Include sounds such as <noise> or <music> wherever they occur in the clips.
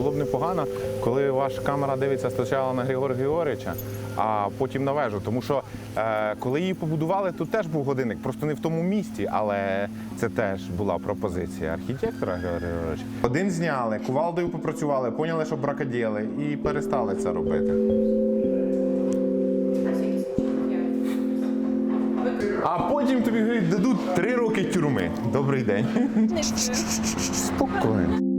Було б непогано, коли ваша камера дивиться спочатку на Григорія Григоровича, а потім на вежу. Тому що е, коли її побудували, тут теж був годинник, просто не в тому місці, але це теж була пропозиція архітектора Григорія Григоровича. Один зняли, кувалдою попрацювали, поняли, що бракоділи, і перестали це робити. А потім тобі говорять, дадуть три роки тюрми. Добрий день. <laughs> Спокійно.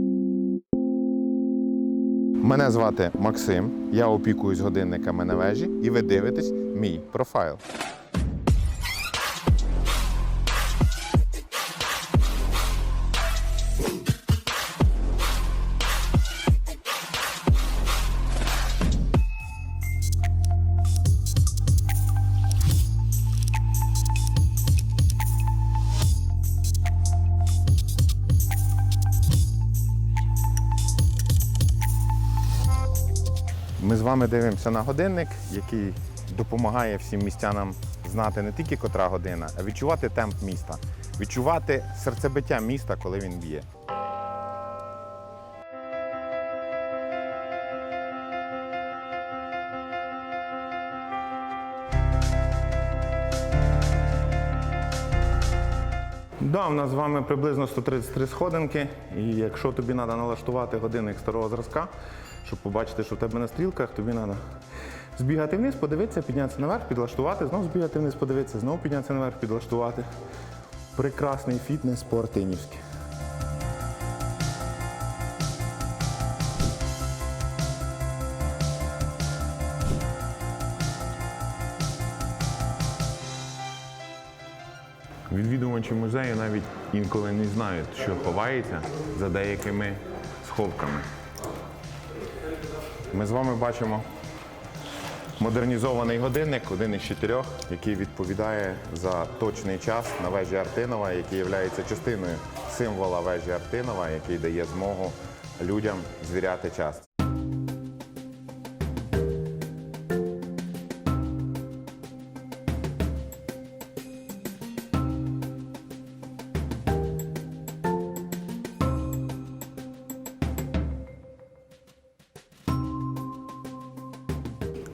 Мене звати Максим, я опікуюсь годинниками на вежі, і ви дивитесь мій профайл. Ми з вами дивимося на годинник, який допомагає всім містянам знати не тільки котра година, а відчувати темп міста, відчувати серцебиття міста, коли він б'є. Да, у нас з вами приблизно 133 сходинки. І якщо тобі треба налаштувати годинник старого зразка, щоб побачити, що в тебе на стрілках, тобі треба збігати вниз, подивитися, піднятися наверх, підлаштувати, знову збігати вниз, подивитися, знову піднятися наверх, підлаштувати. Прекрасний фітнес спортивнівський. Відвідувачі музею навіть інколи не знають, що ховається за деякими сховками. Ми з вами бачимо модернізований годинник, один із чотирьох, який відповідає за точний час на вежі Артинова, який є частиною символа вежі Артинова, який дає змогу людям звіряти час.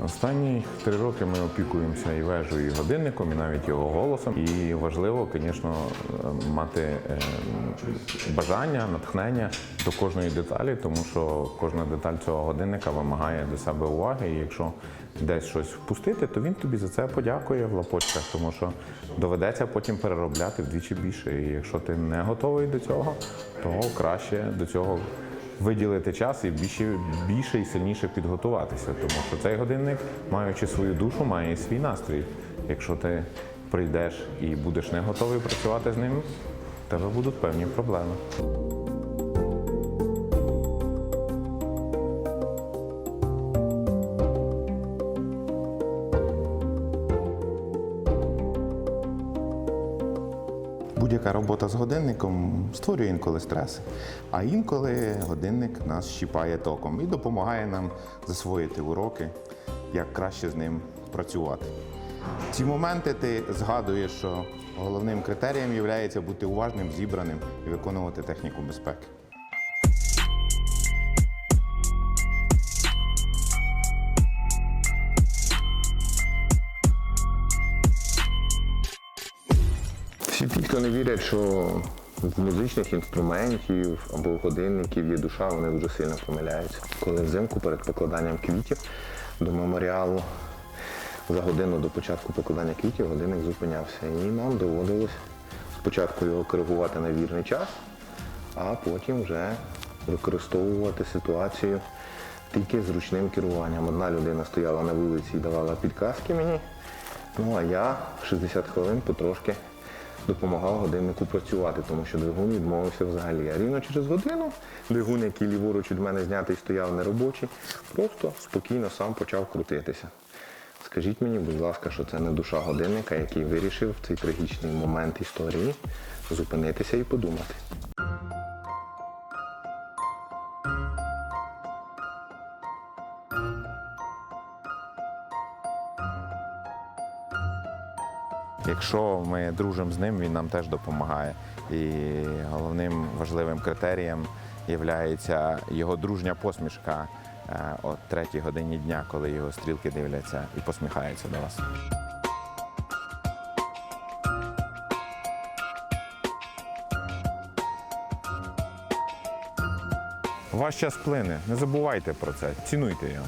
Останні три роки ми опікуємося і вежею, і годинником, і навіть його голосом. І важливо, звісно, мати е, бажання, натхнення до кожної деталі, тому що кожна деталь цього годинника вимагає до себе уваги. І якщо десь щось впустити, то він тобі за це подякує в лапочках, тому що доведеться потім переробляти вдвічі більше. І якщо ти не готовий до цього, то краще до цього виділити час і більше, більше і сильніше підготуватися. Тому що цей годинник, маючи свою душу, має свій настрій. Якщо ти прийдеш і будеш не готовий працювати з ним, в тебе будуть певні проблеми. Будь-яка робота з годинником створює інколи стрес, а інколи годинник нас щіпає током і допомагає нам засвоїти уроки, як краще з ним працювати. Ці моменти ти згадуєш, що головним критерієм є бути уважним, зібраним і виконувати техніку безпеки. Всі ті, хто не вірять, що в музичних інструментів або годинників є душа, вони дуже сильно помиляються. Коли взимку перед покладанням квітів до меморіалу за годину до початку покладання квітів годинник зупинявся. І нам доводилось спочатку його коригувати на вірний час, а потім вже використовувати ситуацію тільки з ручним керуванням. Одна людина стояла на вулиці і давала підказки мені, ну а я 60 хвилин потрошки допомагав годиннику працювати, тому що двигун відмовився взагалі. А рівно через годину двигун, який ліворуч від мене знятий, стояв неробочий, просто спокійно сам почав крутитися. Скажіть мені, будь ласка, що це не душа годинника, який вирішив в цей трагічний момент історії зупинитися і подумати. Якщо ми дружимо з ним, він нам теж допомагає. І головним важливим критерієм являється його дружня посмішка е, о третій годині дня, коли його стрілки дивляться і посміхаються до вас. Ваш час плине. Не забувайте про це, цінуйте його.